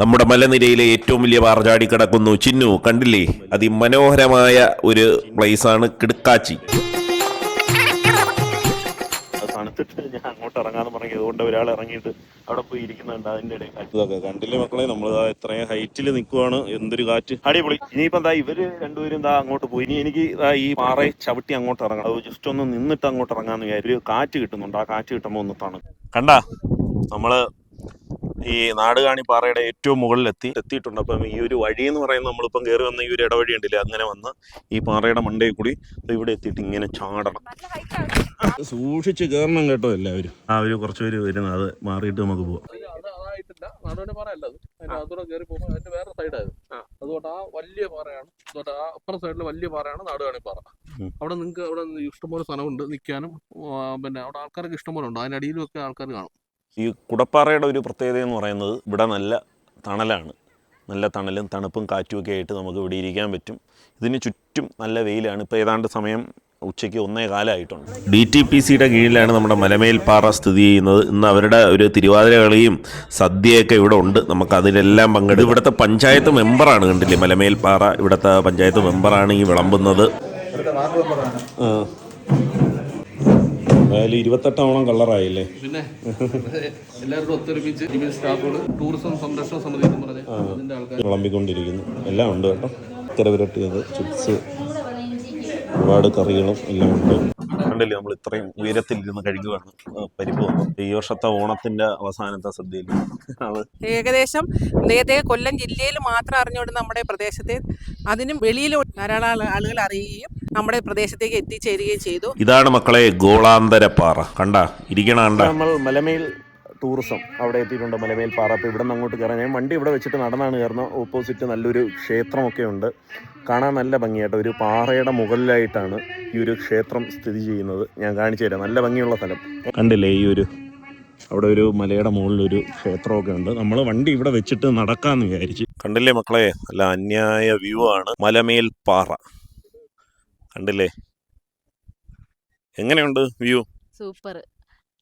നമ്മുടെ മലനിരയിലെ ഏറ്റവും വലിയ പാറചാടി കിടക്കുന്നു. ചിന്നു കണ്ടില്ലേ? അതിമനോഹരമായ ഒരു പ്ലേസ് ആണ് കിടക്കാച്ചി. തണുത്തിട്ട് ഞാൻ അങ്ങോട്ട് ഇറങ്ങാന്ന് പറഞ്ഞു അതുകൊണ്ട് ഒരാൾ ഇറങ്ങിയിട്ട് അവിടെ പോയി ഇരിക്കുന്നുണ്ട് അതിന്റെ ഇടയിൽ. കണ്ടില്ലേ മക്കളെ? നമ്മൾ ഇത്രയും ഹൈറ്റിൽ നിൽക്കുവാണ് എന്തൊരു കാറ്റ്. അടിപൊളി. ഇനിയിപ്പോ എന്താ ഇവർ രണ്ടുപേരും ദാ അങ്ങോട്ട് പോയി. ഇനി എനിക്ക് ദാ ഈ പാറയെ ചവിട്ടി അങ്ങോട്ട് ഇറങ്ങണം. അത് ജസ്റ്റ് ഒന്ന് നിന്നിട്ട് അങ്ങോട്ട് ഇറങ്ങാന്ന് വിചാരിച്ചു. ഒരു കാറ്റ് കിട്ടുന്നുണ്ട്. ആ കാറ്റ് കിട്ടുമ്പോൾ ഒന്ന് തണുക്കും. കണ്ടാ? നമ്മൾ ഈ നാടുകാണി പാറയുടെ ഏറ്റവും മുകളിൽ എത്തി എത്തിയിട്ടുണ്ട്. അപ്പം ഈ ഒരു വഴി എന്ന് പറയുന്നത് നമ്മളിപ്പം കയറി വന്ന ഈ ഒരു ഇടവഴി ഉണ്ടല്ലേ അങ്ങനെ വന്ന് ഈ പാറയുടെ മണ്ടയിൽ കൂടി ഇവിടെ എത്തിയിട്ട് ഇങ്ങനെ ചാടണം. സൂക്ഷിച്ച് കയറണം കേട്ടോ എല്ലാവരും. ആ ഒരു കുറച്ച് പേര് വരുന്നത്. അത് മാറിയിട്ട് നമുക്ക് പോവാം. അത് അതായിട്ടില്ല. നടുവിന്റെ പാറ അല്ല അത്. അതിന്റെ അതൂടെ കയറി പോകുമ്പോൾ അതിന്റെ വേറെ സൈഡായത് അതുകൊണ്ട് ആ വലിയ പാറയാണ്. അതുകൊണ്ട് ആ അപ്പുറം സൈഡിൽ വലിയ പാറയാണ് നാടുകാണി പാറ. അവിടെ നിങ്ങൾക്ക് അവിടെ ഇഷ്ടംപോലെ സ്ഥലമുണ്ട് നിൽക്കാനും. പിന്നെ അവിടെ ആൾക്കാർക്ക് ഇഷ്ടംപോലെ ഉണ്ട്. അതിനടിയിലും ഒക്കെ ആൾക്കാർ കാണും. ഈ കുടപ്പാറയുടെ ഒരു പ്രത്യേകത എന്ന് പറയുന്നത് ഇവിടെ നല്ല തണലാണ്. നല്ല തണലും തണുപ്പും കാറ്റുമൊക്കെ ആയിട്ട് നമുക്ക് ഇവിടെ ഇരിക്കാൻ പറ്റും. ഇതിന് ചുറ്റും നല്ല വെയിലാണ്. ഇപ്പോൾ ഏതാണ്ട് സമയം ഉച്ചയ്ക്ക് ഒന്നേ കാലമായിട്ടുണ്ട് ഡി ടി പി സിയുടെ കീഴിലാണ് നമ്മുടെ മലമേൽപ്പാറ പാറ സ്ഥിതി ചെയ്യുന്നത്. ഇന്ന് അവരുടെ ഒരു തിരുവാതിര കളിയും സദ്യയൊക്കെ ഇവിടെ ഉണ്ട്. നമുക്ക് അതിലെല്ലാം പങ്കെടുക്കും. ഇവിടുത്തെ പഞ്ചായത്ത് മെമ്പറാണ് കണ്ടില്ലേ? മലമേൽപ്പാറ പാറ ഇവിടുത്തെ പഞ്ചായത്ത് മെമ്പറാണ് ഈ വിളമ്പുന്നത്. അതായത് ഇരുപത്തെട്ടോളം കളറായില്ലേ പിന്നെ എല്ലാവരും ഒത്തൊരുമിച്ച് സ്റ്റാഫുകൾ ടൂറിസം സംരക്ഷണ സമിതി എന്ന് പറഞ്ഞ് അതിന്റെ ആൾക്കാർ വിളമ്പിക്കൊണ്ടിരിക്കുന്നു. എല്ലാം ഉണ്ട് കേട്ടോ. ഇക്കര വിരട്ടിയത് ചിപ്സ് ഒരുപാട് കറികളും എല്ലാം ഉണ്ട്. കണ്ടില്ലേ നമ്മൾ ഇത്രയും ഉയരത്തിൽ ഇരുന്ന് കഴിക്കുകയാണ് പരിപ്പ് വന്നു ഈ വർഷത്തെ ഓണത്തിന്റെ അവസാനത്തെ സദ്യയിൽ. ഏകദേശം നേരത്തെ കൊല്ലം ജില്ലയിൽ മാത്രം അറിഞ്ഞുകൊണ്ട് നമ്മുടെ പ്രദേശത്തെ അതിനും വെളിയിൽ ധാരാളം ആളുകൾ അറിയുകയും നമ്മുടെ പ്രദേശത്തേക്ക് എത്തിച്ചേരുകയും ചെയ്തു. ഇതാണ് മക്കളെ ഗോളാന്തര പാറ കണ്ട? ഇരിക്കണ കണ്ട? നമ്മൾ മലമേൽ ടൂറിസം അവിടെ എത്തിയിട്ടുണ്ട് മലമേൽ പാറ. അപ്പോൾ ഇവിടെ നിന്ന് അങ്ങോട്ട് കയറാൻ ഞാൻ വണ്ടി ഇവിടെ വെച്ചിട്ട് നടന്നാണ് കയറുന്നത്. ഓപ്പോസിറ്റ് നല്ലൊരു ക്ഷേത്രമൊക്കെ ഉണ്ട്. കാണാൻ നല്ല ഭംഗിയായിട്ട് ഒരു പാറയുടെ മുകളിലായിട്ടാണ് ഈ ഒരു ക്ഷേത്രം സ്ഥിതി ചെയ്യുന്നത്. ഞാൻ കാണിച്ചു തരാം. നല്ല ഭംഗിയുള്ള സ്ഥലം. കണ്ടില്ലേ ഈ ഒരു അവിടെ ഒരു മലയുടെ മുകളിൽ ഒരു ക്ഷേത്രമൊക്കെ ഉണ്ട്. നമ്മൾ വണ്ടി ഇവിടെ വെച്ചിട്ട് നടക്കാന്ന് വിചാരിച്ചു. കണ്ടില്ലേ മക്കളെ? നല്ല അന്യായ വ്യൂ ആണ് മലമേൽ പാറ. കണ്ടില്ലേ? എങ്ങനെയുണ്ട് വ്യൂ? സൂപ്പർ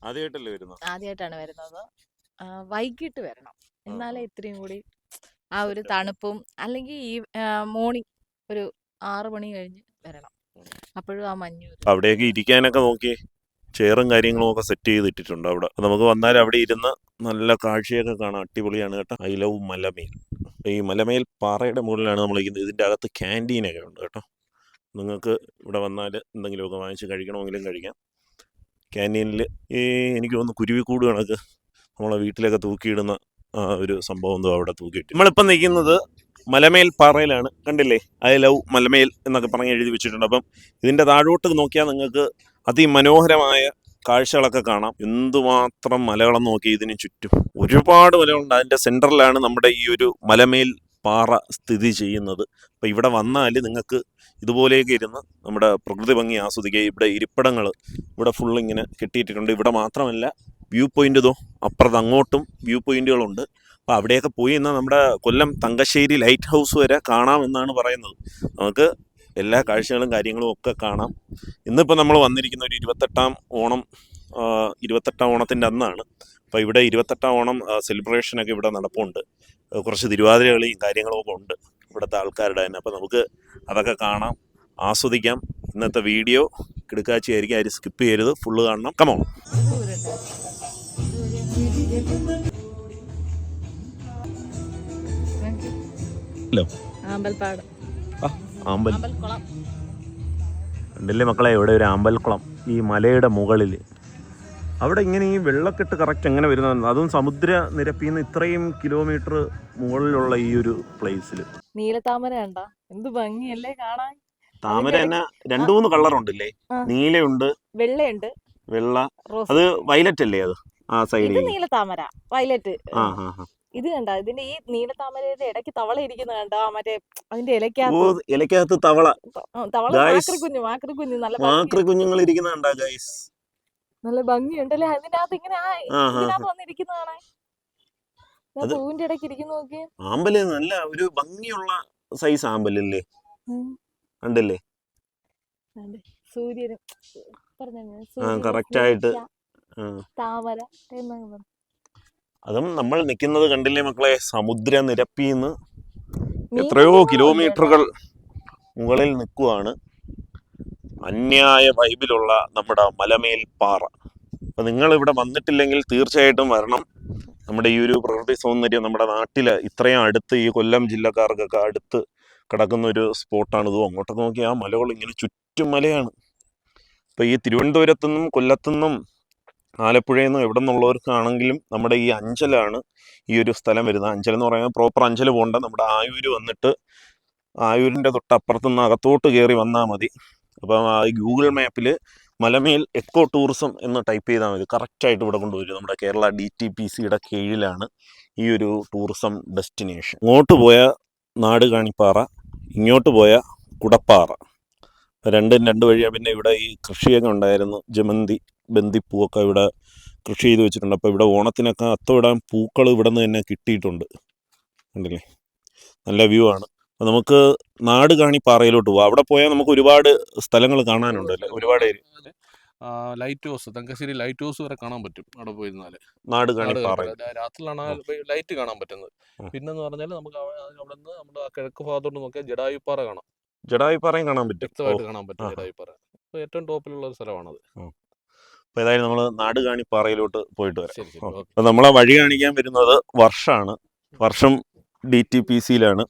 ആദ്യമായിട്ടല്ലേ വരുന്നത്? ആദ്യമായിട്ടാണ് വരുന്നത്. വൈകിട്ട് വരണം. എന്നാലേ ഇത്രയും കൂടി ആ ഒരു തണുപ്പും അല്ലെങ്കിൽ ഈ മോർണിംഗ് ഒരു ആറു മണി കഴിഞ്ഞ് വരണം. അപ്പോഴും ആ മഞ്ഞു അവിടെയൊക്കെ ഇരിക്കാനൊക്കെ നോക്കി. ചെയറും കാര്യങ്ങളും ഒക്കെ സെറ്റ് ചെയ്തിട്ടിട്ടുണ്ട് അവിടെ. നമുക്ക് വന്നാൽ അവിടെ ഇരുന്ന് നല്ല കാഴ്ചയൊക്കെ കാണാം. അടിപൊളിയാണ് കേട്ടോ. I love Malamel. ഈ മലമേൽ പാറയുടെ മുകളിലാണ് നമ്മൾ ഇരിക്കുന്നത്. ഇതിന്റെ അകത്ത് ക്യാന്റീനൊക്കെ ഉണ്ട് കേട്ടോ. നിങ്ങൾക്ക് ഇവിടെ വന്നാൽ എന്തെങ്കിലുമൊക്കെ വാങ്ങിച്ച് കഴിക്കണമെങ്കിലും കഴിക്കാം. ക്യാന്റീനിൽ ഈ എനിക്ക് തോന്നുന്നു കുരുവിക്കൂട് കണക്ക് നമ്മളെ വീട്ടിലൊക്കെ തൂക്കിയിടുന്ന ഒരു സംഭവം എന്തോ അവിടെ തൂക്കിയിട്ട്. നമ്മളിപ്പം നിൽക്കുന്നത് മലമേൽ പാറയിലാണ്. കണ്ടില്ലേ? ഐ ലവ് മലമേൽ എന്നൊക്കെ പറഞ്ഞ് എഴുതി വെച്ചിട്ടുണ്ട്. അപ്പം ഇതിന്റെ താഴോട്ട് നോക്കിയാൽ നിങ്ങൾക്ക് അതിമനോഹരമായ കാഴ്ചകളൊക്കെ കാണാം. എന്തുമാത്രം മലകളെന്ന് നോക്കി ഇതിന് ചുറ്റും. ഒരുപാട് മലകളുണ്ട്. അതിന്റെ സെന്ററിലാണ് നമ്മുടെ ഈ ഒരു മലമേൽ പാറ സ്ഥിതി ചെയ്യുന്നത്. അപ്പോൾ ഇവിടെ വന്നാൽ നിങ്ങൾക്ക് ഇതുപോലെയൊക്കെ ഇരുന്ന് നമ്മുടെ പ്രകൃതി ഭംഗി ആസ്വദിക്കുക. ഇവിടെ ഇരിപ്പിടങ്ങൾ ഇവിടെ ഫുൾ ഇങ്ങനെ കെട്ടിയിട്ടിട്ടുണ്ട്. ഇവിടെ മാത്രമല്ല വ്യൂ പോയിന്റ് ഇതോ അപ്പുറത്ത് അങ്ങോട്ടും വ്യൂ പോയിന്റുകളുണ്ട് അപ്പോൾ അവിടെയൊക്കെ പോയി എന്നാൽ നമ്മുടെ കൊല്ലം തങ്കശ്ശേരി ലൈറ്റ് ഹൗസ് വരെ കാണാമെന്നാണ് പറയുന്നത്. നമുക്ക് എല്ലാ കാഴ്ചകളും കാര്യങ്ങളും ഒക്കെ കാണാം. ഇന്നിപ്പോൾ നമ്മൾ വന്നിരിക്കുന്ന ഒരു ഇരുപത്തെട്ടാം ഓണം ഇരുപത്തെട്ടാം ഓണത്തിന്റെ അന്നാണ്. അപ്പോൾ ഇവിടെ ഇരുപത്തെട്ടാം ഓണം സെലിബ്രേഷനൊക്കെ ഇവിടെ നടപ്പുണ്ട്. കുറച്ച് തിരുവാതിര കാര്യങ്ങളൊക്കെ കാര്യങ്ങളും ഉണ്ട് ഇവിടുത്തെ ആൾക്കാരുടെ തന്നെ. അപ്പോൾ നമുക്ക് അതൊക്കെ കാണാം ആസ്വദിക്കാം. ഇന്നത്തെ വീഡിയോ കിടക്കാച്ചി ആയിരിക്കും. ആരും സ്കിപ്പ് ചെയ്യരുത്. ഫുള്ള് കാണണം. Come on hello. ആമ്പൽപ്പാട്. ആമ്പൽ. ഉണ്ടല്ലേ മക്കളെ? ഇവിടെ ഒരു അമ്പൽക്കുളം ഈ മലയുടെ മുകളിൽ അവിടെ ഇങ്ങനെ ഈ വെള്ളക്കെട്ട് കറക്റ്റ് എങ്ങനെ വരുന്നത് അതും സമുദ്ര നിരപ്പിൽ നിന്ന് ഇത്രയും കിലോമീറ്റർ മുകളിലുള്ള ഈ ഒരു പ്ലേസിൽ നീലത്താമര കണ്ട എന്ത് ഭംഗിയല്ലേ കാണാൻ. താമര തന്നെ രണ്ടു മൂന്ന് കളർ ഉണ്ടല്ലേ? നീലയുണ്ട് വെള്ളയുണ്ട്. വെള്ള അത് വയലറ്റ് അല്ലേ അത്? ആ ഇത് സൈഡിൽ നീലത്താമര വയലറ്റ് ആ ആ. ഇത് കണ്ട ഇതിന്റെ ഈ നീലത്താമരയുടെ ഇടയ്ക്ക് തവള ഇരിക്കുന്ന കണ്ട മറ്റേ അതിന്റെ ഓ ഇലക്കകത്ത്. ഇലക്കകത്ത് തവള. തവള മാക്രി കുഞ്ഞു മാക്രി കുഞ്ഞു നല്ല മാക്രി കുഞ്ഞുങ്ങൾ ഇരിക്കുന്ന കണ്ട ഗൈസ് നല്ല ഭംഗിയുണ്ടല്ലേ? അതിനകത്ത് ഇങ്ങനെ ആ ഇതിനകത്ത് വന്നിരിക്കുന്നതാണ്. അത് പൂവിന്റെ ഇടയ്ക്ക് ഇരിക്കുന്ന ആമ്പൽ നല്ല ഒരു ഭംഗിയുള്ള സൈസ് ആമ്പലല്ലേ? കണ്ടില്ലേ? സൂര്യനും. താമര അതും നമ്മൾ നിൽക്കുന്നത് കണ്ടില്ലേ മക്കളെ? സമുദ്ര നിരപ്പിന്ന് എത്രയോ കിലോമീറ്ററുകൾ മുകളിൽ നിൽക്കുവാണ്. അന്യായ വൈബിലുള്ള നമ്മുടെ മലമേൽ പാറ. അപ്പം നിങ്ങൾ ഇവിടെ വന്നിട്ടില്ലെങ്കിൽ തീർച്ചയായിട്ടും വരണം. നമ്മുടെ ഈ ഒരു പ്രകൃതി സൗന്ദര്യം നമ്മുടെ നാട്ടിൽ ഇത്രയും അടുത്ത് ഈ കൊല്ലം ജില്ലക്കാർക്കൊക്കെ അടുത്ത് കിടക്കുന്ന ഒരു സ്പോട്ടാണ്. ഇതും അങ്ങോട്ടൊക്കെ നോക്കി ആ മലകൾ ഇങ്ങനെ ചുറ്റും മലയാണ് അപ്പോൾ ഈ തിരുവനന്തപുരത്തു നിന്നും കൊല്ലത്തു നിന്നും ആലപ്പുഴയിൽ നിന്നും എവിടെ നിന്നുള്ളവർക്കാണെങ്കിലും നമ്മുടെ ഈ അഞ്ചലാണ് ഈ ഒരു സ്ഥലം വരുന്നത്. അഞ്ചൽ എന്ന് പറയുന്നത് പ്രോപ്പർ അഞ്ചൽ പോകേണ്ട. നമ്മുടെ ആയൂര് വന്നിട്ട് ആയൂരിന്റെ തൊട്ടപ്പുറത്ത് നിന്ന് അകത്തോട്ട് കയറി വന്നാൽ മതി. അപ്പം ഗൂഗിൾ മാപ്പിൽ മലമേൽ എക്കോ ടൂറിസം എന്ന് ടൈപ്പ് ചെയ്താൽ മതി. കറക്റ്റായിട്ട് ഇവിടെ കൊണ്ടുവരും. നമ്മുടെ കേരള ഡി ടി പി സിയുടെ കീഴിലാണ് ഈ ഒരു ടൂറിസം ഡെസ്റ്റിനേഷൻ ഇങ്ങോട്ട് പോയ നാട് കാണിപ്പാറ ഇങ്ങോട്ട് പോയ കുടപ്പാറ. രണ്ടും രണ്ട് വഴിയാ പിന്നെ ഇവിടെ ഈ കൃഷിയൊക്കെ ഉണ്ടായിരുന്നു. ജമന്തി ബന്ദിപ്പൂവൊക്കെ ഇവിടെ കൃഷി ചെയ്ത് വെച്ചിട്ടുണ്ട്. അപ്പോൾ ഇവിടെ ഓണത്തിനൊക്കെ അത്തമിടാൻ പൂക്കൾ ഇവിടെ നിന്ന് തന്നെ കിട്ടിയിട്ടുണ്ട്. ഉണ്ടല്ലേ നല്ല വ്യൂ ആണ്. നമുക്ക് നാട് കാണി പാറയിലോട്ട് പോവാം. അവിടെ പോയാൽ നമുക്ക് ഒരുപാട് സ്ഥലങ്ങൾ കാണാനുണ്ട് അല്ലേ? ഒരുപാട് lighthouse Thangassery lighthouse വരെ കാണാൻ പറ്റും അവിടെ പോയിരുന്നാൽ. നാട് കാണി പാറ. രാത്രിയിലാണ് ലൈറ്റ് കാണാൻ പറ്റുന്നത്. പിന്നെ പിന്നെന്ന് പറഞ്ഞാൽ നമുക്ക് അവിടെ നിന്ന് നമ്മുടെ കിഴക്ക് ഭാഗത്തോട്ട് നോക്കിയാൽ ജഡായുപ്പാറ കാണാം. ജഡായുപ്പാറയും പാറയും കാണാൻ പറ്റും. വ്യക്തമായിട്ട് കാണാൻ പറ്റും. ജഡായുപ്പാറ ഏറ്റവും ടോപ്പിലുള്ള ഒരു സ്ഥലമാണത്. അപ്പോൾ ഏതായാലും നമ്മൾ നാട് കാണി പാറയിലോട്ട് പോയിട്ട് വരാം. അപ്പോൾ നമ്മളെ വഴി കാണിക്കാൻ വരുന്നത് വർഷമാണ് വർഷം ഡി ടി പി സിയിലാണ്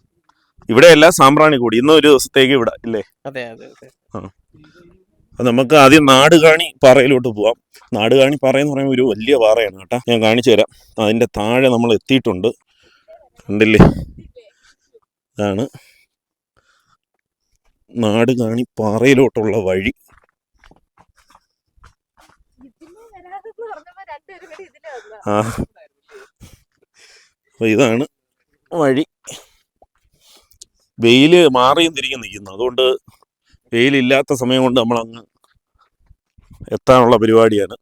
ഇവിടെയല്ല സാമ്പ്രാണി കൂടി. ഇന്ന് ഒരു ദിവസത്തേക്ക് ഇവിടെ ഇല്ലേ? അതെ അതെ അതെ. നമുക്ക് ആദ്യം നാട് കാണി പാറയിലോട്ട് പോവാം. നാട് കാണി പാറ എന്ന് പറയുമ്പോൾ ഒരു വലിയ പാറയാണ് കേട്ടോ. ഞാൻ കാണിച്ചു തരാം. അതിന്റെ താഴെ നമ്മൾ എത്തിയിട്ടുണ്ട്. കണ്ടില്ലേ? ഇതാണ് നാട് കാണി പാറയിലോട്ടുള്ള വഴി. ആ. അപ്പോൾ ഇതാണ് വഴി. വെയിൽ മാറിയും തിരികെ നിൽക്കുന്നു. അതുകൊണ്ട് വെയിലില്ലാത്ത സമയം കൊണ്ട് നമ്മൾ അങ്ങ് എത്താനുള്ള പരിപാടിയാണ്.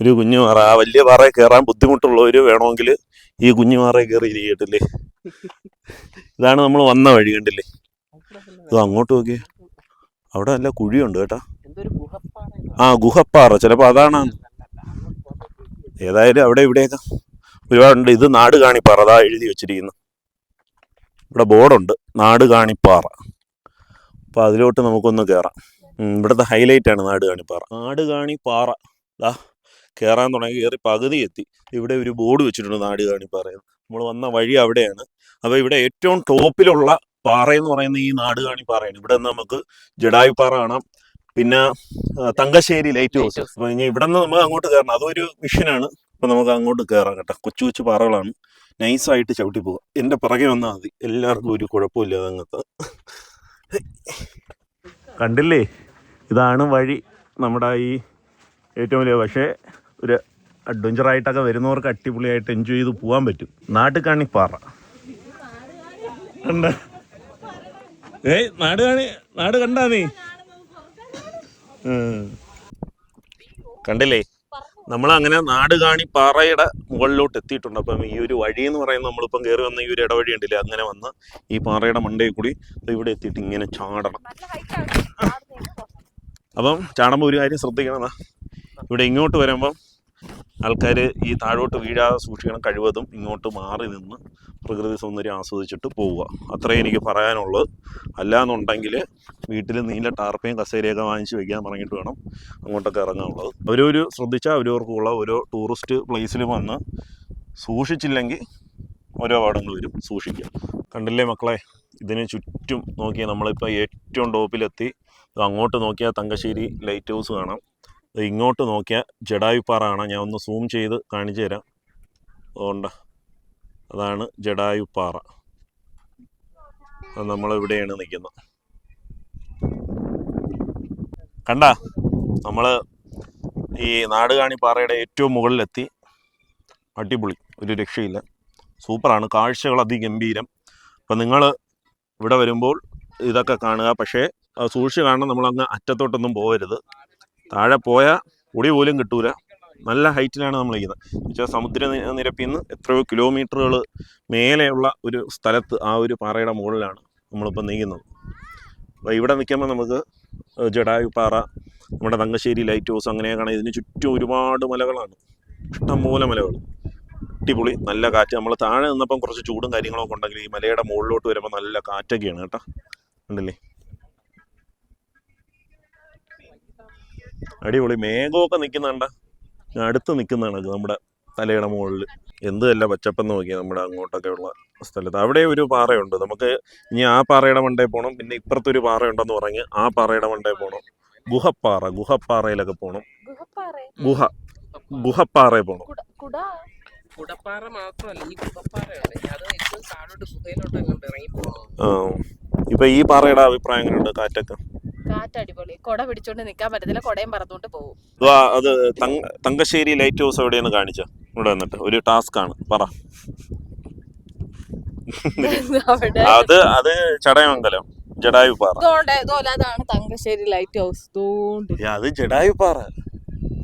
ഒരു കുഞ്ഞു പാറ ആ വലിയ പാറയിൽ കയറാൻ ബുദ്ധിമുട്ടുള്ളവർ വേണമെങ്കിൽ ഈ കുഞ്ഞു പാറയിൽ കയറി ഇരിക്കട്ടില്ലേ ഇതാണ് നമ്മൾ വന്ന വഴി കണ്ടില്ലേ? ഇത് അങ്ങോട്ട് നോക്കിയേ. അവിടെ നല്ല കുഴിയുണ്ട് കേട്ടാ. ആ ഗുഹപ്പാറ. ചിലപ്പോൾ അതാണ്. ഏതായാലും അവിടെ ഇവിടെയൊക്കെ ഒരുപാടുണ്ട്. ഇത് നാട് കാണിപ്പാറ അതാ എഴുതി വെച്ചിരിക്കുന്നു. ഇവിടെ ബോർഡുണ്ട്. നാട് കാണിപ്പാറ അപ്പോൾ അതിലോട്ട് നമുക്കൊന്ന് കയറാം ഇവിടുത്തെ ഹൈലൈറ്റ് ആണ് നാട് കാണിപ്പാറ നാട് കാണിപ്പാറ ദാ കയറാൻ തുടങ്ങി. കയറി പകുതി എത്തി. ഇവിടെ ഒരു ബോർഡ് വെച്ചിട്ടുണ്ട് നാട് കാണിപ്പാറ നമ്മൾ വന്ന വഴി അവിടെയാണ്. അപ്പോൾ ഇവിടെ ഏറ്റവും ടോപ്പിലുള്ള പാറ എന്ന് പറയുന്ന ഈ നാട് കാണിപ്പാറയാണ് ഇവിടെ നിന്ന് നമുക്ക് ജഡായു പാറ കാണാം. പിന്നെ തങ്കശ്ശേരി ലൈറ്റ് ഹൗസ് അപ്പോൾ ഇനി ഇവിടെ നിന്ന് നമുക്ക് അങ്ങോട്ട് കയറണം അതൊരു മിഷനാണ് അപ്പൊ നമുക്ക് അങ്ങോട്ട് കയറാം കേട്ടോ. കൊച്ചു കൊച്ചു പാറകളാണ്. നൈസായിട്ട് ചവിട്ടി പോവുക എന്റെ പിറകെ വന്നാൽ മതി. എല്ലാവർക്കും ഒരു കുഴപ്പമില്ല അങ്ങനത്തെ. കണ്ടില്ലേ? ഇതാണ് വഴി നമ്മുടെ ഈ ഏറ്റവും വലിയ പക്ഷേ ഒരു അഡ്വഞ്ചറായിട്ടൊക്കെ വരുന്നവർക്ക് അടിപൊളിയായിട്ട് എൻജോയ് ചെയ്ത് പോകാൻ പറ്റും. നാട്ടിൽ കാണി പാറ. കണ്ട? ഏയ് നാട് കാണി നാട് കണ്ടാ നീ? കണ്ടില്ലേ? നമ്മൾ അങ്ങനെ നാട് കാണി പാറയുടെ മുകളിലോട്ട് എത്തിയിട്ടുണ്ട്. അപ്പം ഈ ഒരു വഴി എന്ന് പറയുന്നത് നമ്മളിപ്പം കയറി വന്ന ഈ ഒരു ഇടവഴി ഉണ്ടല്ലേ അങ്ങനെ വന്ന് ഈ പാറയുടെ മണ്ടയിൽ കൂടി ഇവിടെ എത്തിയിട്ട് ഇങ്ങനെ ചാടണം. അപ്പം ചാടുമ്പോൾ ഒരു കാര്യം ശ്രദ്ധിക്കണം ഇവിടെ ഇങ്ങോട്ട് വരുമ്പം ആൾക്കാർ ഈ താഴോട്ട് വീഴാതെ സൂക്ഷിക്കണം കഴിവതും ഇങ്ങോട്ട് മാറി നിന്ന് പ്രകൃതി സൗന്ദര്യം ആസ്വദിച്ചിട്ട് പോവുക. അത്രേ എനിക്ക് പറയാനുള്ളത് അല്ലാന്നുണ്ടെങ്കിൽ വീട്ടിൽ നീല ടാർപ്പയും കസേരയൊക്കെ വാങ്ങിച്ച് വെക്കാൻ പറഞ്ഞിട്ട് വേണം അങ്ങോട്ടൊക്കെ ഇറങ്ങാനുള്ളത്. അവരൊരു ശ്രദ്ധിച്ചാൽ അവരവർക്കുള്ള ഓരോ ടൂറിസ്റ്റ് പ്ലേസിൽ വന്ന് സൂക്ഷിച്ചില്ലെങ്കിൽ ഓരോ അപകടങ്ങൾ വരും. സൂക്ഷിക്കുക കണ്ടില്ലേ മക്കളെ? ഇതിന് ചുറ്റും നോക്കിയാൽ നമ്മളിപ്പോൾ ഏറ്റവും ടോപ്പിലെത്തി. അങ്ങോട്ട് നോക്കിയാൽ തങ്കശ്ശേരി ലൈറ്റ് ഹൗസ് കാണാം. ഇങ്ങോട്ട് നോക്കിയാൽ ജഡായുപ്പാറ ആണ് ഞാൻ ഒന്ന് സൂം ചെയ്ത് കാണിച്ചു തരാം. അതുകൊണ്ട്. അതാണ് ജഡായുപ്പാറ അത് നമ്മളിവിടെയാണ് നിൽക്കുന്നത്. കണ്ട? നമ്മൾ ഈ നാടുകാണി പാറയുടെ ഏറ്റവും മുകളിലെത്തി. അടിപൊളി. ഒരു രക്ഷയില്ല. സൂപ്പറാണ്. കാഴ്ചകൾ അതിഗംഭീരം. അപ്പം നിങ്ങൾ ഇവിടെ വരുമ്പോൾ ഇതൊക്കെ കാണുക. പക്ഷേ സൂക്ഷിച്ച് കാണണം. നമ്മളങ്ങ് അറ്റത്തോട്ടൊന്നും പോകരുത് താഴെ പോയാൽ ഒടി പോലും കിട്ടൂല. നല്ല ഹൈറ്റിലാണ് നമ്മൾ ഇരിക്കുന്നത് വെച്ചാൽ സമുദ്ര നിരപ്പിൽ നിന്ന് എത്രയോ കിലോമീറ്ററുകൾ മേലെയുള്ള ഒരു സ്ഥലത്ത് ആ ഒരു പാറയുടെ മുകളിലാണ് നമ്മളിപ്പോൾ നീങ്ങുന്നത് അപ്പോൾ ഇവിടെ നിൽക്കുമ്പോൾ നമുക്ക് ജഡായുപ്പാറ നമ്മുടെ തങ്കശ്ശേരി ലൈറ്റ് ഹൗസ് അങ്ങനെയൊക്കെയാണ് ഇതിന് ചുറ്റും ഒരുപാട് മലകളാണ്. ഇഷ്ടംപോലെ മലകൾ അടിപൊളി നല്ല കാറ്റ്. നമ്മൾ താഴെ നിന്നപ്പം കുറച്ച് ചൂടും കാര്യങ്ങളൊക്കെ ഉണ്ടെങ്കിൽ ഈ മലയുടെ മുകളിലോട്ട് വരുമ്പോൾ നല്ല കാറ്റൊക്കെയാണ് കേട്ടോ. ഉണ്ടല്ലേ അടിപൊളി. മേഘമൊക്കെ നിൽക്കുന്നുണ്ട അടുത്ത് നിൽക്കുന്നതാണ് നമ്മുടെ തലയുടെ മുകളിൽ എന്ത് നല്ല പച്ചപ്പെന്ന് നോക്കിയാൽ നമ്മുടെ അങ്ങോട്ടൊക്കെ ഉള്ള സ്ഥലത്ത്. അവിടെ ഒരു പാറയുണ്ട്. നമുക്ക് ഇനി ആ പാറയുടെ മണ്ടേ പോകണം പിന്നെ ഇപ്പുറത്തൊരു പാറയുണ്ടെന്ന് പറഞ്ഞ് ആ പാറയുടെ മണ്ടേ പോകണം ഗുഹപ്പാറ. ഗുഹപ്പാറയിലൊക്കെ പോകണം ഗുഹപ്പാറ? ഗുഹ. ഗുഹപ്പാറയിൽ പോണം. കുട കുട? കുടപ്പാറ മാത്രമല്ല ഈ കുടപ്പാറയാണ് അത് ഏറ്റവും താഴോട്ട് ഗുഹയിലോട്ട് ഇറങ്ങി പോകുന്നത് ഇപ്പൊ ഈ പാറയുടെ അഭിപ്രായം എങ്ങനെയുണ്ട് കാറ്റൊക്കെ. കാറ്റ് അടിപൊളി കൊട പിടിച്ചോണ്ട് നിക്കാൻ പറ്റത്തില്ല കൊടയും പറന്നുകൊണ്ട് പോകും അത് തങ്കശ്ശേരി ലൈറ്റ് ഹൗസ് എവിടെയെന്ന് കാണിച്ച? ഇവിടെ വന്നിട്ട്. ഒരു ടാസ്ക് ആണ്. പറ. അത് അത് ചടയമംഗലം. ജഡായു പാറ. അതാണ് തങ്കശ്ശേരി ലൈറ്റ് ഹൗസ്. അത് ജഡായു പാറ.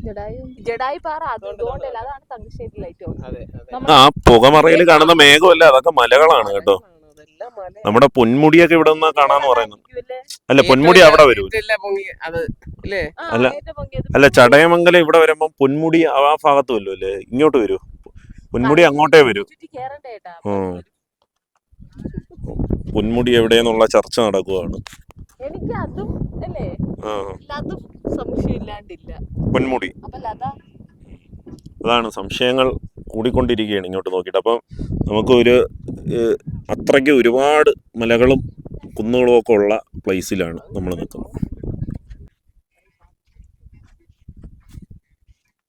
ജഡായു ജഡായി പാറ അത് ഇതോണ്ടല്ല അതാണ് തങ്കശ്ശേരി ലൈറ്റ് ഹൗസ്. അതെ അതെ. ആ പുകമറയിൽ കാണുന്ന മേഘമല്ല അതൊക്കെ മലകളാണ് കേട്ടോ. നമ്മുടെ പൊന്മുടിയൊക്കെ ഇവിടെ നിന്ന് കാണാന്ന് പറയുന്നു. അല്ല പൊന്മുടി അവിടെ വരൂ. അല്ല. അല്ല ചടയമംഗലം ഇവിടെ വരുമ്പം പൊന്മുടി ആ ഭാഗത്ത് വല്ലോ അല്ലേ? ഇങ്ങോട്ട് വരൂ. പൊന്മുടി അങ്ങോട്ടേ വരൂ. പൊന്മുടി എവിടെയെന്നുള്ള ചർച്ച നടക്കുകയാണ് എനിക്ക് അതും അല്ലേ? അതും സംശയം ഇല്ലാണ്ടില്ല പൊന്മുടി. അപ്പൊ ലത അതാണ് സംശയങ്ങൾ കൂടിക്കൊണ്ടിരിക്കുകയാണ് ഇങ്ങോട്ട് നോക്കിയിട്ട്. അപ്പം നമുക്കൊരു അത്രയ്ക്ക് ഒരുപാട് മലകളും കുന്നുകളും ഒക്കെ ഉള്ള പ്ലേസിലാണ് നമ്മൾ നിൽക്കുന്നത്.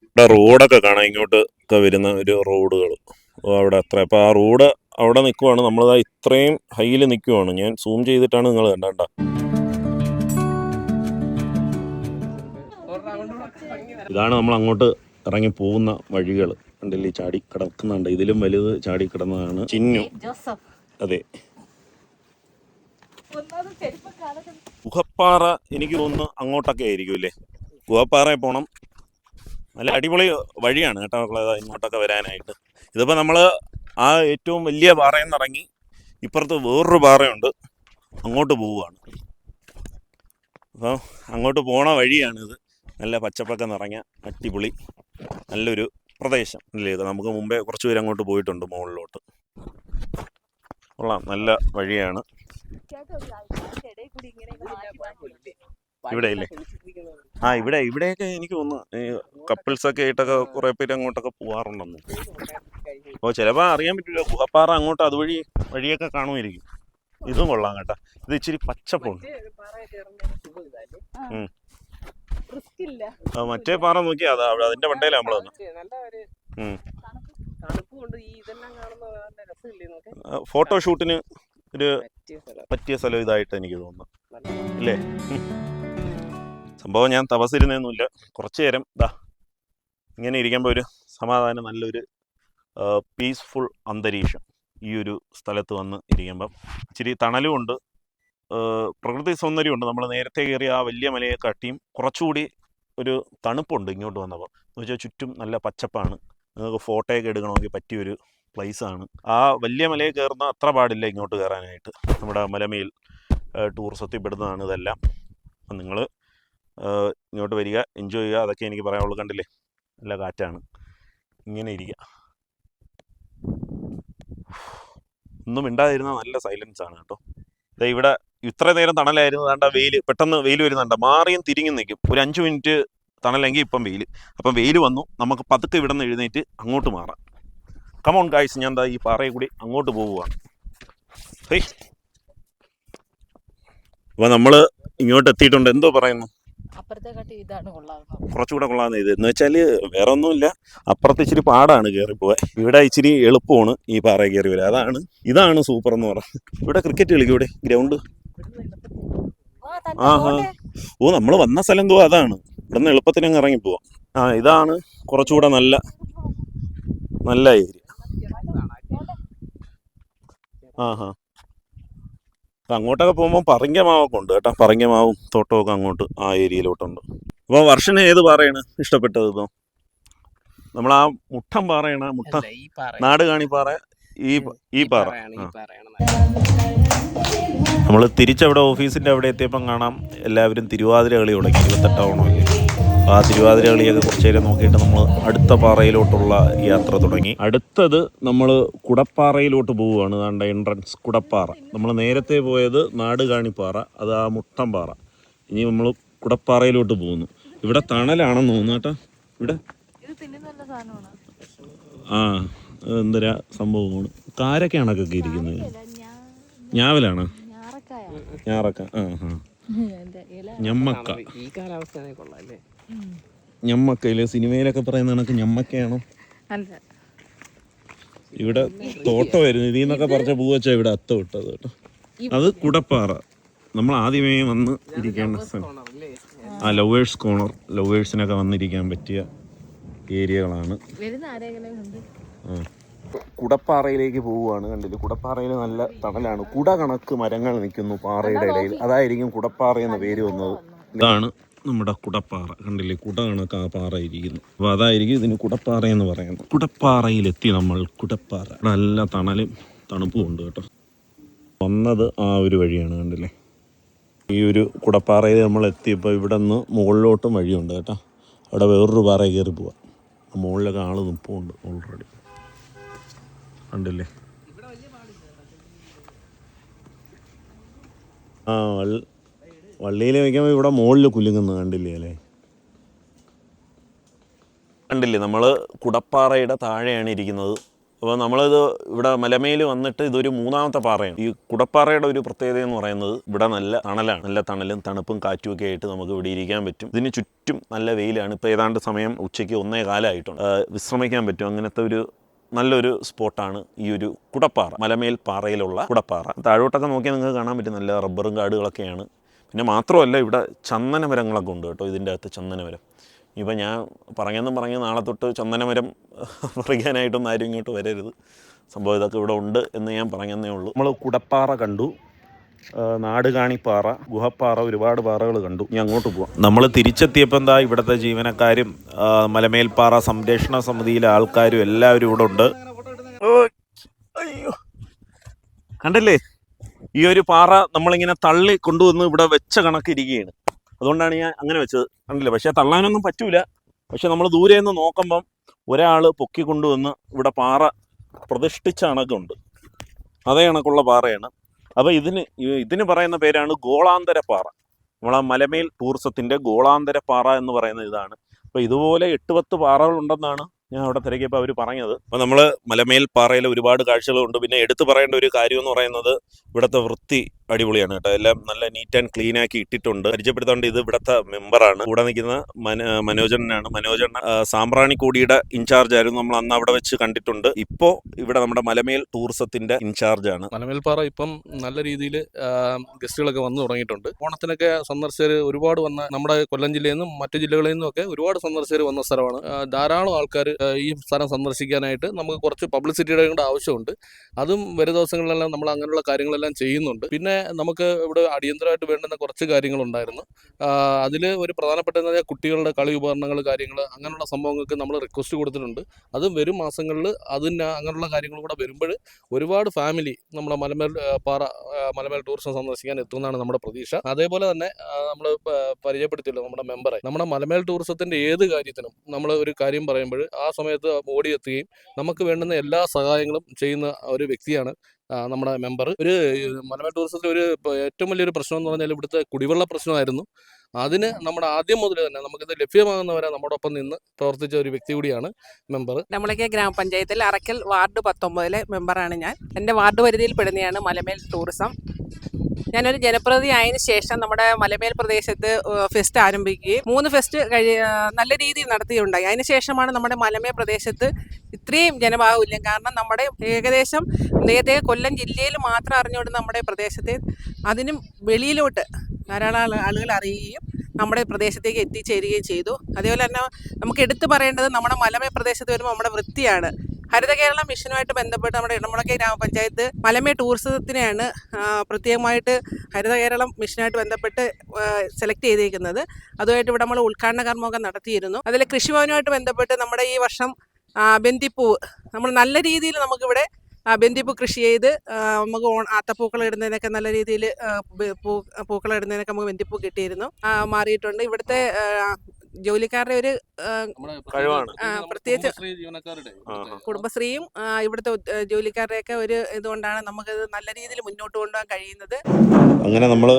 ഇവിടെ റോഡൊക്കെ കാണാം. ഇങ്ങോട്ട് ഒക്കെ വരുന്ന ഒരു റോഡുകൾ അവിടെ അത്ര. അപ്പോൾ ആ റോഡ് അവിടെ നിൽക്കുവാണ്. നമ്മളത് ഇത്രയും ഹൈയിൽ നിൽക്കുവാണ്. ഞാൻ സൂം ചെയ്തിട്ടാണ് നിങ്ങൾ കണ്ടണ്ട ഇതാണ് നമ്മൾ അങ്ങോട്ട് ഇറങ്ങി പോകുന്ന വഴികൾ ഉണ്ടല്ലേ ചാടി കിടക്കുന്നുണ്ട്. ഇതിലും വലുത് ചാടി കിടന്നതാണ് ചിന്നു. അതെ. ഗുഹപ്പാറ എനിക്ക് തോന്നുന്നു അങ്ങോട്ടൊക്കെ ആയിരിക്കും അല്ലേ? ഗുഹപ്പാറയിൽ പോകണം നല്ല അടിപൊളി വഴിയാണ് കേട്ടോ മക്കളെ. ഇങ്ങോട്ടൊക്കെ വരാനായിട്ട്. ഇതിപ്പോൾ നമ്മൾ ആ ഏറ്റവും വലിയ പാറയിൽ നിന്ന് ഇറങ്ങി ഇപ്പുറത്ത് വേറൊരു പാറയുണ്ട്. അങ്ങോട്ട് പോവുകയാണ്. അപ്പോൾ അങ്ങോട്ട് പോണ വഴിയാണിത്. നല്ല പച്ചപ്പൊക്കെ നിറഞ്ഞ അടിപൊളി നല്ലൊരു പ്രദേശം അല്ലേ ഇത്? നമുക്ക് മുമ്പേ കുറച്ച് പേര് അങ്ങോട്ട് പോയിട്ടുണ്ട് മുകളിലോട്ട്. കൊള്ളാം നല്ല വഴിയാണ്. ഇവിടെ ഇല്ലേ? ആ ഇവിടെ ഇവിടെയൊക്കെ എനിക്ക് തോന്നുന്നു കപ്പിൾസ് ഒക്കെ ആയിട്ടൊക്കെ കുറെ പേര് അങ്ങോട്ടൊക്കെ പോവാറുണ്ടെന്ന്. ഓ ചിലപ്പോൾ അറിയാൻ പറ്റില്ല ഗുഹപ്പാറ അങ്ങോട്ട് അതുവഴി വഴിയൊക്കെ കാണുമായിരിക്കും. ഇതും കൊള്ളാം കേട്ടാ. ഇത് ഇച്ചിരി പച്ചപ്പുണ്ട്. മറ്റേ പാറ നോക്കിയാ അതിന്റെ മണ്ടയിലാണ് നമ്മൾ ഫോട്ടോഷൂട്ടിന് ഒരു പറ്റിയ സ്ഥലം. ഇതായിട്ട് എനിക്ക് തോന്നുന്നു. അല്ലേ സംഭവം ഞാൻ തപസ്സിരുന്നൊന്നുമില്ല. കുറച്ചു നേരം ഇതാ ഇങ്ങനെ ഇരിക്കുമ്പോൾ ഒരു സമാധാനം നല്ലൊരു പീസ്ഫുൾ അന്തരീക്ഷം ഈ ഒരു സ്ഥലത്ത് വന്ന് ഇരിക്കുമ്പം. ഇച്ചിരി തണലും ഉണ്ട് ആ, പ്രകൃതി സൗന്ദര്യമുണ്ട്. നമ്മൾ നേരത്തെ കയറിയ ആ വലിയ മലയെ കാട്ടിയും കുറച്ചുകൂടി ഒരു തണുപ്പുണ്ട് ഇങ്ങോട്ട് വന്നപ്പോൾ എന്ന് വെച്ചാൽ ചുറ്റും നല്ല പച്ചപ്പാണ്. നിങ്ങൾക്ക് ഫോട്ടോയൊക്കെ എടുക്കണമെങ്കിൽ പറ്റിയൊരു ആണ്. ആ വലിയ മലയിൽ കയറുന്ന അത്ര പാടില്ല ഇങ്ങോട്ട് കയറാനായിട്ട്. നമ്മുടെ മലമേൽ ടൂറിസത്തിൽ പെടുന്നതാണ് ഇതെല്ലാം. അപ്പം നിങ്ങൾ ഇങ്ങോട്ട് വരിക എൻജോയ് ചെയ്യുക. അതൊക്കെ എനിക്ക് പറയാനുള്ളൂ. കണ്ടില്ലേ? നല്ല കാറ്റാണ്. ഇങ്ങനെ ഇരിക്കുക ഒന്നും മിണ്ടാതിരുന്ന നല്ല സൈലൻസ് ആണ് കേട്ടോ. ദേ ഇവിടെ ഇത്ര നേരം തണലായിരുന്നു വേണ്ട വെയിൽ പെട്ടെന്ന് വെയിൽ വരുന്നുണ്ട്. മാറിയും തിരിഞ്ഞു നിൽക്കും ഒരു അഞ്ച് മിനിറ്റ് തണലെങ്കിൽ ഇപ്പം വെയിൽ അപ്പം വെയിൽ വന്നു. നമുക്ക് പതുക്കെ ഇവിടെ നിന്ന് എഴുന്നേറ്റ് അങ്ങോട്ട് മാറാം. കമോൺ കായ്സ് ഞാൻ എന്താ ഈ പാറയിൽ കൂടി അങ്ങോട്ട് പോവുകയാണ് ഹേയ്. അപ്പോൾ നമ്മൾ ഇങ്ങോട്ട് എത്തിയിട്ടുണ്ട്. എന്തോ പറയുന്നു? കുറച്ചുകൂടെ കൊള്ളാന്ന് ഇത്. എന്ന് വെച്ചാൽ വേറെ ഒന്നുമില്ല. അപ്പുറത്ത് ഇച്ചിരി പാടാണ് കയറി പോവാൻ ഇവിടെ ഇച്ചിരി എളുപ്പമാണ് ഈ പാറ കയറി വരിക അതാണ് ഇതാണ് സൂപ്പർ എന്ന് പറയുന്നത്. ഇവിടെ ക്രിക്കറ്റ് കളിക്കും ഇവിടെ? ഗ്രൗണ്ട്? ആഹാ. ഓ നമ്മൾ വന്ന സ്ഥലം എന്തോ അതാണ്. ഇവിടെ നിന്ന് എളുപ്പത്തിന് അങ്ങ് ഇറങ്ങി പോവാം. ആ ഇതാണ് കുറച്ചുകൂടെ നല്ല നല്ല ഏരിയ. ആഹാ. അങ്ങോട്ടൊക്കെ പോകുമ്പോൾ പറങ്ക മാവൊക്കെ ഉണ്ട് കേട്ടോ. പറങ്ക മാവും തോട്ടമൊക്കെ അങ്ങോട്ട് ആ ഏരിയയിലോട്ടുണ്ട്. അപ്പോൾ വർഷന് ഏത് പാറയാണ് ഇഷ്ടപ്പെട്ടത് ഇപ്പോൾ നമ്മൾ ആ മുട്ടം പാറയാണ് മുട്ട നാട് കാണി പാറ ഈ ഈ പാറ. നമ്മൾ തിരിച്ചവിടെ ഓഫീസിന്റെ അവിടെ എത്തിയപ്പം കാണാം എല്ലാവരും തിരുവാതിര കളി തുടങ്ങി. ഇരുപത്തെട്ടാവണമല്ലേ അപ്പോൾ ആ തിരുവാതിര കളിയൊക്കെ കുറച്ച് നേരം നോക്കിയിട്ട് നമ്മൾ അടുത്ത പാറയിലോട്ടുള്ള യാത്ര തുടങ്ങി. അടുത്തത് നമ്മൾ കുടപ്പാറയിലോട്ട് പോവുകയാണ്. അതാണ്ട് എൻട്രൻസ് കുടപ്പാറ. നമ്മൾ നേരത്തെ പോയത് നാടുകാണിപ്പാറ. അത് ആ മുട്ടംപാറ ഇനി നമ്മൾ കുടപ്പാറയിലോട്ട് പോകുന്നു. ഇവിടെ തണലാണെന്ന് തോന്നുന്നു കേട്ടോ. ഇവിടെ? ഇത് തിന്നുന്ന സാധനമാണ്. ആ എന്തൊരാ സംഭവമാണ്. കാരൊക്കെയാണൊക്കെ ഇരിക്കുന്നത്. ഞാവലാണ്. ഞാറക്ക. ആ ആ. ഞമ്മക്ക. ഈ കാലാവസ്ഥ ഞമ്മക്കയിൽ സിനിമയിലൊക്കെ പറയുന്ന കണക്ക് ഞമ്മക്കയാണോ? അല്ല. ഇവിടെ തോട്ടമായിരുന്നു ഇതിൽ നിന്നൊക്കെ പറഞ്ഞ പൂ വെച്ചാ ഇവിടെ അത്ത വിട്ടത് കേട്ടോ. അത് കുടപ്പാറ. നമ്മൾ ആദ്യമേ വന്ന് ഇരിക്കേണ്ട സ്ഥലം. ആ. ലവേഴ്സ് കോണർ ലവേഴ്സിനൊക്കെ വന്നിരിക്കാൻ പറ്റിയ ഏരിയകളാണ്. ആ. കുടപ്പാറയിലേക്ക് പോവുകയാണ് കണ്ടില്ല കുടപ്പാറയിൽ നല്ല തണലാണ്. കുട കണക്ക് മരങ്ങൾ നിൽക്കുന്നു പാറയുടെ ഇടയിൽ. അതായിരിക്കും കുടപ്പാറ എന്ന പേര് വന്നത്. ഇതാണ് നമ്മുടെ കുടപ്പാറ. കണ്ടില്ലേ? കുട കണക്ക് ആ പാറ ഇരിക്കുന്നു. അപ്പോൾ അതായിരിക്കും ഇതിന് കുടപ്പാറ എന്ന് പറയുന്നത്. കുടപ്പാറയിലെത്തി നമ്മൾ. കുടപ്പാറ. നല്ല തണലും തണുപ്പും ഉണ്ട് കേട്ടോ. വന്നത് ആ ഒരു വഴിയാണ് കണ്ടില്ലേ? ഈ ഒരു കുടപ്പാറയിൽ നമ്മൾ എത്തിയപ്പോൾ ഇവിടെ നിന്ന് മുകളിലോട്ടും വഴിയുണ്ട് കേട്ടോ. അവിടെ വേറൊരു പാറ കയറി പോവാം. മുകളിലൊക്കെ ആൾ നിൽപ്പുണ്ട് ഓൾറെഡി കണ്ടില്ലേ ആ വള്ള വള്ളിയിൽ വയ്ക്കുമ്പോൾ ഇവിടെ മുകളിൽ കുലുങ്ങുന്നു കണ്ടില്ലേ അല്ലേ? കണ്ടില്ലേ നമ്മൾ കുടപ്പാറയുടെ താഴെയാണ് ഇരിക്കുന്നത്. അപ്പോൾ നമ്മളിത് ഇവിടെ മലമേൽ വന്നിട്ട് ഇതൊരു മൂന്നാമത്തെ പാറയാണ്. ഈ കുടപ്പാറയുടെ ഒരു പ്രത്യേകത എന്ന് പറയുന്നത് ഇവിടെ നല്ല തണലാണ്. നല്ല തണലും തണുപ്പും കാറ്റും ഒക്കെ ആയിട്ട് നമുക്ക് ഇവിടെ ഇരിക്കാൻ പറ്റും. ഇതിന് ചുറ്റും നല്ല വെയിലാണ്. ഇപ്പോൾ ഏതാണ്ട് സമയം ഉച്ചയ്ക്ക് ഒന്നേ കാലമായിട്ടുണ്ട് വിശ്രമിക്കാൻ പറ്റും. അങ്ങനത്തെ ഒരു നല്ലൊരു സ്പോട്ടാണ് ഈ ഒരു കുടപ്പാറ മലമേൽ പാറയിലുള്ള കുടപ്പാറ. താഴോട്ടൊക്കെ നോക്കിയാൽ നിങ്ങൾക്ക് കാണാൻ പറ്റും നല്ല റബ്ബറും കാടുകളൊക്കെയാണ്. പിന്നെ മാത്രമല്ല ഇവിടെ ചന്ദനമരങ്ങളൊക്കെ ഉണ്ട് കേട്ടോ ഇതിന്റെ അകത്ത് ചന്ദനമരം. ഇപ്പം ഞാൻ പറഞ്ഞെന്നും പറഞ്ഞ് നാളെ തൊട്ട് ചന്ദനമരം പറിക്കാനായിട്ടൊന്നും ആരും ഇങ്ങോട്ട് വരരുത്. സംഭവം ഇതൊക്കെ ഇവിടെ ഉണ്ട് എന്ന് ഞാൻ പറഞ്ഞതേ ഉള്ളൂ. നമ്മൾ കുടപ്പാറ കണ്ടു. നാടുകാണിപ്പാറ ഗുഹപ്പാറ ഒരുപാട് പാറകൾ കണ്ടു. ഞാൻ അങ്ങോട്ട് പോവാം. നമ്മൾ തിരിച്ചെത്തിയപ്പോൾ എന്താ ഇവിടുത്തെ ജീവനക്കാരും മലമേൽപ്പാറ സംരക്ഷണ സമിതിയിലെ ആൾക്കാരും എല്ലാവരും ഇവിടെ ഉണ്ട്. അയ്യോ കണ്ടല്ലേ? ഈ ഒരു പാറ നമ്മളിങ്ങനെ തള്ളി കൊണ്ടുവന്ന് ഇവിടെ വെച്ച കണക്കിരിക്കുകയാണ്. അതുകൊണ്ടാണ് ഞാൻ അങ്ങനെ വെച്ചത്. കണ്ടില്ല? പക്ഷേ തള്ളാനൊന്നും പറ്റൂല. പക്ഷെ നമ്മൾ ദൂരെ നിന്ന് നോക്കുമ്പം ഒരാൾ പൊക്കി കൊണ്ടുവന്ന് ഇവിടെ പാറ പ്രതിഷ്ഠിച്ച കണക്കുണ്ട്. അതേ കണക്കുള്ള പാറയാണ്. അപ്പോൾ ഇതിന് ഇതിന് പറയുന്ന പേരാണ് ഗോളാന്തരപ്പാറ. നമ്മളെ മലമേൽ ടൂറിസത്തിന്റെ ഗോളാന്തരപ്പാറ എന്ന് പറയുന്ന ഇതാണ്. അപ്പോൾ ഇതുപോലെ എട്ട് പത്ത് പാറകളുണ്ടെന്നാണ് ഞാൻ അവിടെ തിരക്കിയപ്പോൾ അവർ പറഞ്ഞത്. അപ്പോൾ നമ്മൾ മലമേൽ പാറയിൽ ഒരുപാട് കാഴ്ചകളുണ്ട്. പിന്നെ എടുത്തു പറയേണ്ട ഒരു കാര്യം എന്ന് പറയുന്നത് ഇവിടുത്തെ വൃത്തി അടിപൊളിയാണ് കേട്ടോ. എല്ലാം നല്ല നീറ്റ് ആൻഡ് ക്ലീൻ ആക്കി ഇട്ടിട്ടുണ്ട്. പരിചയപ്പെടുത്തേണ്ട ഇത് ഇവിടുത്തെ മെമ്പറാണ് കൂടെ നിൽക്കുന്ന മന മനോജനാണ് മനോജൻ ആ, സാമ്പ്രാണിക്കോടിയുടെ ഇൻചാർജ് ആയിരുന്നു നമ്മൾ അന്ന് അവിടെ വെച്ച് കണ്ടിട്ടുണ്ട്. ഇപ്പോൾ ഇവിടെ നമ്മുടെ മലമേൽ ടൂറിസത്തിന്റെ ആണ്. മലമേൽ പാറ ഇപ്പം നല്ല രീതിയിൽ ഗസ്റ്റുകളൊക്കെ വന്നു തുടങ്ങിയിട്ടുണ്ട്. ഓണത്തിനൊക്കെ സന്ദർശകർ ഒരുപാട് വന്ന നമ്മുടെ കൊല്ലം ജില്ലയിൽ നിന്നും മറ്റു ജില്ലകളിൽ നിന്നും ഒക്കെ ഒരുപാട് സന്ദർശകർ വന്ന സ്ഥലമാണ്. ധാരാളം ആൾക്കാർ ഈ സ്ഥലം സന്ദർശിക്കാനായിട്ട് നമുക്ക് കുറച്ച് പബ്ലിസിറ്റിയുടെ കൂടെ ആവശ്യമുണ്ട്. അതും വരും ദിവസങ്ങളിലെല്ലാം നമ്മൾ അങ്ങനെയുള്ള കാര്യങ്ങളെല്ലാം ചെയ്യുന്നുണ്ട്. പിന്നെ നമുക്ക് ഇവിടെ അടിയന്തരമായിട്ട് വേണ്ടുന്ന കുറച്ച് കാര്യങ്ങളുണ്ടായിരുന്നു. അതിൽ ഒരു പ്രധാനപ്പെട്ട കുട്ടികളുടെ കളി ഉപകരണങ്ങൾ കാര്യങ്ങൾ അങ്ങനെയുള്ള സംഭവങ്ങൾക്ക് നമ്മൾ റിക്വസ്റ്റ് കൊടുത്തിട്ടുണ്ട്. അതും വരും മാസങ്ങളിൽ അതിന് അങ്ങനെയുള്ള കാര്യങ്ങൾ കൂടെ വരുമ്പോൾ ഒരുപാട് ഫാമിലി നമ്മുടെ മലമേൽ പാറ മലമേൽ ടൂറിസം സന്ദർശിക്കാൻ എത്തുമെന്നാണ് നമ്മുടെ പ്രതീക്ഷ. അതേപോലെ തന്നെ നമ്മൾ പരിചയപ്പെടുത്തിയല്ലോ നമ്മുടെ മെമ്പറെ. നമ്മുടെ മലമേൽ ടൂറിസത്തിന്റെ ഏത് കാര്യത്തിനും നമ്മൾ ഒരു കാര്യം പറയുമ്പോൾ ആ സമയത്ത് ഓടിയെത്തുകയും നമുക്ക് വേണ്ടുന്ന എല്ലാ സഹായങ്ങളും ചെയ്യുന്ന ഒരു വ്യക്തിയാണ് നമ്മുടെ മെമ്പർ. ഒരു മലബാർ ടൂറിസത്തിൽ ഒരു ഏറ്റവും വലിയൊരു പ്രശ്നം എന്ന് പറഞ്ഞാൽ ഇവിടുത്തെ കുടിവെള്ള പ്രശ്നമായിരുന്നു. അതിന് നമ്മുടെ ആദ്യം മുതൽ തന്നെ നമുക്കിത് ലഭ്യമാകുന്നവരെ നമ്മോടൊപ്പം നിന്ന് പ്രവർത്തിച്ച ഒരു വ്യക്തി കൂടിയാണ് മെമ്പർ നമ്മളൊക്കെ ഗ്രാമപഞ്ചായത്തിൽ അറക്കൽ വാർഡ് പത്തൊമ്പതിലെ മെമ്പറാണ് ഞാൻ. എന്റെ വാർഡ് പരിധിയിൽ പെടുന്നതാണ് മലമേൽ ടൂറിസം. ഞാനൊരു ജനപ്രതി ആയതിനു ശേഷം നമ്മുടെ മലമേൽ പ്രദേശത്ത് ഫെസ്റ്റ് ആരംഭിക്കുകയും മൂന്ന് ഫെസ്റ്റ് കഴി നല്ല രീതിയിൽ നടത്തിയുണ്ടായി. അതിന് ശേഷമാണ് നമ്മുടെ മലമേൽ പ്രദേശത്ത് ഇത്രയും ജനബാഹുല്യം. കാരണം നമ്മുടെ ഏകദേശം നേരത്തെ കൊല്ലം ജില്ലയിൽ മാത്രം അറിഞ്ഞുകൊണ്ട് നമ്മുടെ പ്രദേശത്തെ അതിനും വെളിയിലോട്ട് ധാരാളം ആളുകൾ അറിയുകയും നമ്മുടെ പ്രദേശത്തേക്ക് എത്തിച്ചേരുകയും ചെയ്തു. അതേപോലെ തന്നെ നമുക്ക് എടുത്തു പറയേണ്ടത് നമ്മുടെ മലമേ പ്രദേശത്ത് വരുമ്പോൾ നമ്മുടെ വൃത്തിയാണ്. ഹരിത കേരള മിഷനുമായിട്ട് ബന്ധപ്പെട്ട് നമ്മുടെ ഇടമുളക്കെ ഗ്രാമപഞ്ചായത്ത് മലമേ ടൂറിസത്തിനെയാണ് പ്രത്യേകമായിട്ട് ഹരിത കേരളം മിഷനുമായിട്ട് ബന്ധപ്പെട്ട് സെലക്ട് ചെയ്തിരിക്കുന്നത് അതുമായിട്ട് ഇവിടെ നമ്മൾ ഉദ്ഘാടന കർമ്മമൊക്കെ നടത്തിയിരുന്നു. അതിൽ കൃഷിഭവനുമായിട്ട് ബന്ധപ്പെട്ട് നമ്മുടെ ഈ വർഷം ബന്ദിപ്പൂവ് നമ്മൾ നല്ല രീതിയിൽ നമുക്കിവിടെ ബന്ദിപ്പൂ കൃഷി ചെയ്ത് നമുക്ക് ഓൺ ആത്തപ്പൂക്കൾ ഇടുന്നതിനൊക്കെ നല്ല രീതിയിൽ പൂ പൂക്കൾ ഇടുന്നതിനൊക്കെ നമുക്ക് ബന്ദിപ്പൂ കിട്ടിയിരുന്നു. ആ, മാറിയിട്ടുണ്ട്. ഇവിടുത്തെ ജോലിക്കാരുടെ ഒരു. പ്രത്യേകിച്ച് കുടുംബശ്രീയും ഇവിടുത്തെ ജോലിക്കാരുടെ ജോലിക്കാരുടെയൊക്കെ ഒരു ഇതുകൊണ്ടാണ് നമുക്ക് നല്ല രീതിയിൽ മുന്നോട്ട് കൊണ്ടുപോകാൻ കഴിയുന്നത്. അങ്ങനെ നമ്മൾ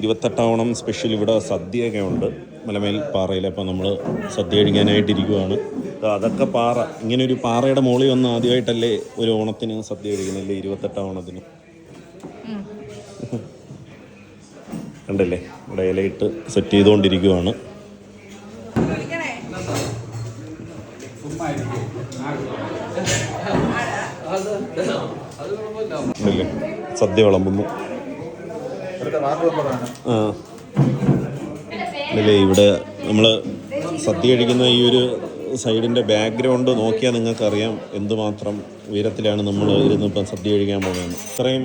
ഇരുപത്തെട്ടാവണം സ്പെഷ്യൽ ഇവിടെ സദ്യയൊക്കെ ഉണ്ട്. മലമേൽ പാറയിൽ അപ്പോൾ നമ്മൾ സദ്യ കഴിക്കാനായിട്ടിരിക്കുവാണ്. അതൊക്കെ പാറ. ഇങ്ങനെ ഒരു പാറയുടെ മുകളിൽ വന്ന് ആദ്യമായിട്ടല്ലേ ഒരു ഓണത്തിന് സദ്യ കഴിക്കുന്നല്ലേ ഇരുപത്തെട്ടാം ഓണത്തിന്? കണ്ടല്ലേ? ഇവിടെ ഇലയിട്ട് സെറ്റ് ചെയ്തുകൊണ്ടിരിക്കുവാണ്. സദ്യ വിളമ്പുന്നു. ആ. അല്ലേ ഇവിടെ നമ്മൾ സദ്യ കഴിക്കുന്ന ഈ ഒരു സൈഡിന്റെ ബാക്ക്ഗ്രൗണ്ട് നോക്കിയാൽ നിങ്ങൾക്കറിയാം എന്തുമാത്രം ഉയരത്തിലാണ് നമ്മൾ ഇരുന്ന് ഇപ്പം സദ്യ കഴിക്കാൻ പോകുന്നത്. ഇത്രയും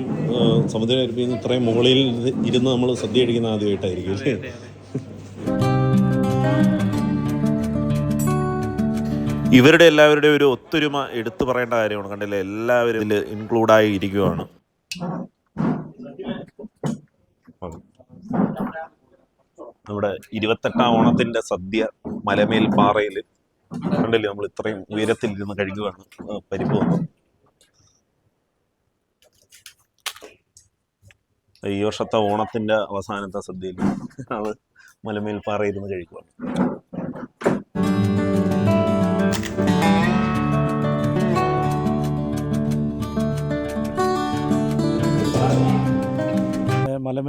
സമുദ്രം ഇത്രയും മുകളിൽ ഇരുന്ന് നമ്മൾ സദ്യ കഴിക്കുന്ന ആദ്യമായിട്ടായിരിക്കും അല്ലേ? ഇവരുടെ എല്ലാവരുടെയും ഒരു ഒത്തൊരുമ എടുത്തു പറയേണ്ട കാര്യമാണ്. കണ്ടില്ലേ? എല്ലാവരും ഇതിൽ ഇൻക്ലൂഡായി ഇരിക്കുവാണ്. നമ്മുടെ ഇരുപത്തെട്ടാം ഓണത്തിന്റെ സദ്യ മലമേൽ പാറയിൽ കണ്ടില്ലേ നമ്മൾ ഇത്രയും കഴിക്കുകയാണ് ആ, പരിപ്പ് വന്നു ഈ വർഷത്തെ ഓണത്തിന്റെ അവസാനത്തെ സദ്യയിൽ അത് മലമേൽ പാറയിൽ ഇരുന്ന്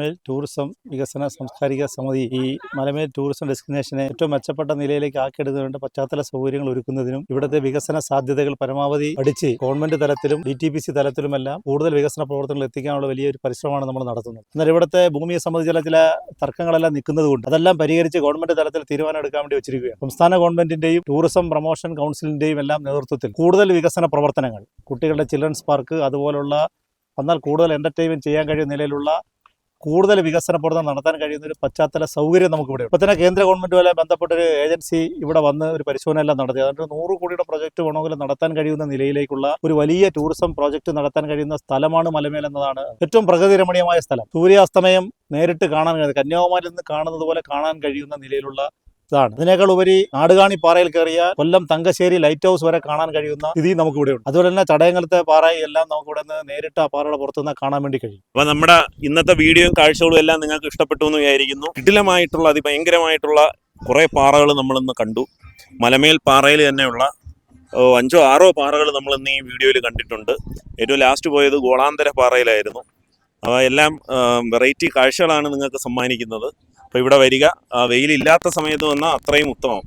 മലമേൽ ടൂറിസം വികസന സാംസ്കാരിക സമിതി ഈ മലമേൽ ടൂറിസം ഡെസ്റ്റിനേഷനെ ഏറ്റവും മെച്ചപ്പെട്ട നിലയിലേക്ക് ആക്കിയെടുക്കുന്നതിന് പശ്ചാത്തല സൗകര്യങ്ങൾ ഒരുക്കുന്നതിനും ഇവിടുത്തെ വികസന സാധ്യതകൾ പരമാവധി പഠിച്ച് ഗവൺമെന്റ് തലത്തിലും ഡി ടി പി സി തലത്തിലുമെല്ലാം കൂടുതൽ വികസന പ്രവർത്തനങ്ങൾ എത്തിക്കാനുള്ള വലിയൊരു പരിശ്രമമാണ് നമ്മൾ നടത്തുന്നത്. എന്നാൽ ഇവിടുത്തെ ഭൂമിയെ സംബന്ധിച്ചുള്ള ചില തർക്കങ്ങളെല്ലാം നിൽക്കുന്നതുകൊണ്ട് അതെല്ലാം പരിഹരിച്ച് ഗവൺമെന്റ് തലത്തിൽ തീരുമാനം എടുക്കാൻ വേണ്ടി വെച്ചിരിക്കുകയാണ്. സംസ്ഥാന ഗവൺമെന്റിന്റെയും ടൂറിസം പ്രൊമോഷൻ കൗൺസിലിന്റെയും എല്ലാം നേതൃത്വത്തിൽ കൂടുതൽ വികസന പ്രവർത്തനങ്ങൾ കുട്ടികളുടെ ചിൽഡ്രൻസ് പാർക്ക് അതുപോലുള്ള എന്നാൽ കൂടുതൽ എന്റർടൈൻമെന്റ് ചെയ്യാൻ കഴിയുന്ന നിലയിലുള്ള കൂടുതൽ വികസന പ്രവർത്തനം നടത്താൻ കഴിയുന്ന ഒരു പശ്ചാത്തല സൗകര്യം നമുക്ക് ഇവിടെ ഇപ്പോൾ തന്നെ കേന്ദ്ര ഗവൺമെന്റുമായി ബന്ധപ്പെട്ട ഒരു ഏജൻസി ഇവിടെ വന്ന് ഒരു പരിശോധന എല്ലാം നടത്തി. അതുകൊണ്ട് നൂറ് കോടിയുടെ പ്രൊജക്ട് വേണമെങ്കിൽ നടത്താൻ കഴിയുന്ന നിലയിലേക്കുള്ള ഒരു വലിയ ടൂറിസം പ്രോജക്റ്റ് നടത്താൻ കഴിയുന്ന സ്ഥലമാണ് മലമേൽ എന്നതാണ് ഏറ്റവും പ്രകൃതി രമണീയമായ സ്ഥലം. സൂര്യാസ്തമയം നേരിട്ട് കാണാൻ കഴിയുന്നത് കന്യാകുമാരിൽ നിന്ന് കാണുന്നത് പോലെ കാണാൻ കഴിയുന്ന നിലയിലുള്ള ഇതാണ്. ഇതിനേക്കാൾ ഉപരി നാടുകാണി പാറയിൽ കയറിയ കൊല്ലം തങ്കശ്ശേരി ലൈറ്റ് ഹൗസ് വരെ കാണാൻ കഴിയുന്ന സ്ഥിതി നമുക്ക് ഇവിടെ ഉണ്ട് അതുപോലെ തന്നെ ചടയങ്കലത്തെ പാറയെല്ലാം നമുക്ക് ഇവിടെ നിന്ന് നേരിട്ട് ആ പാറയുടെ പുറത്തുനിന്ന് കാണാൻ വേണ്ടി കഴിയും. അപ്പൊ നമ്മുടെ ഇന്നത്തെ വീഡിയോയും കാഴ്ചകളും എല്ലാം നിങ്ങൾക്ക് ഇഷ്ടപ്പെട്ടു എന്ന് വിചാരിക്കുന്നു. കിടിലമായിട്ടുള്ള അതിഭയങ്കരമായിട്ടുള്ള കുറെ പാറകൾ നമ്മളിന്ന് കണ്ടു. മലമേൽ പാറയിൽ തന്നെയുള്ള അഞ്ചോ ആറോ പാറകൾ നമ്മൾ ഇന്ന് ഈ വീഡിയോയിൽ കണ്ടിട്ടുണ്ട്. ഏറ്റവും ലാസ്റ്റ് പോയത് ഗോളാന്തര പാറയിലായിരുന്നു. അവ എല്ലാം വെറൈറ്റി കാഴ്ചകളാണ് നിങ്ങൾക്ക് സമ്മാനിക്കുന്നത്. അപ്പോൾ ഇവിടെ വരിക. വെയിലില്ലാത്ത സമയത്ത് വന്നാൽ അത്രയും ഉത്തമം.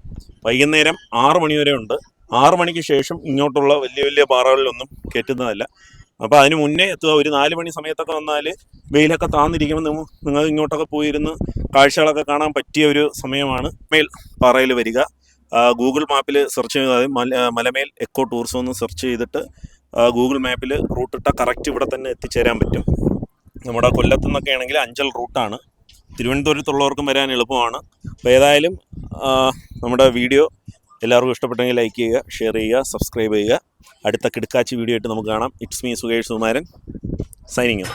വൈകുന്നേരം ആറ് മണി വരെ ഉണ്ട്. ആറ് മണിക്ക് ശേഷം ഇങ്ങോട്ടുള്ള വലിയ വലിയ പാറകളിലൊന്നും കയറ്റുന്നതല്ല. അപ്പോൾ അതിന് മുന്നേ എത്തുക. ഒരു നാല് മണി സമയത്തൊക്കെ വന്നാൽ വെയിലൊക്കെ താന്നിരിക്കുമ്പോൾ നിങ്ങൾ ഇങ്ങോട്ടൊക്കെ പോയിരുന്ന് കാഴ്ചകളൊക്കെ കാണാൻ പറ്റിയ ഒരു സമയമാണ്. മേൽ പാറയിൽ വരിക. ഗൂഗിൾ മാപ്പിൽ സെർച്ച് ചെയ്താൽ മല മലമേൽ എക്കോ ടൂറിസം എന്ന് സെർച്ച് ചെയ്തിട്ട് ഗൂഗിൾ മാപ്പിൽ റൂട്ടിട്ട കറക്റ്റ് ഇവിടെ തന്നെ എത്തിച്ചേരാൻ പറ്റും. നമ്മുടെ കൊല്ലത്തു നിന്നൊക്കെ ആണെങ്കിൽ അഞ്ചൽ റൂട്ടാണ്. തിരുവനന്തപുരത്തുള്ളവർക്കും വരാൻ എളുപ്പമാണ്. അപ്പോൾ ഏതായാലും നമ്മുടെ വീഡിയോ എല്ലാവർക്കും ഇഷ്ടപ്പെട്ടെങ്കിൽ ലൈക്ക് ചെയ്യുക ഷെയർ ചെയ്യുക സബ്സ്ക്രൈബ് ചെയ്യുക. അടുത്ത കിടക്കാച്ചി വീഡിയോ ആയിട്ട് നമുക്ക് കാണാം. It's me Sukesh Sumaran signing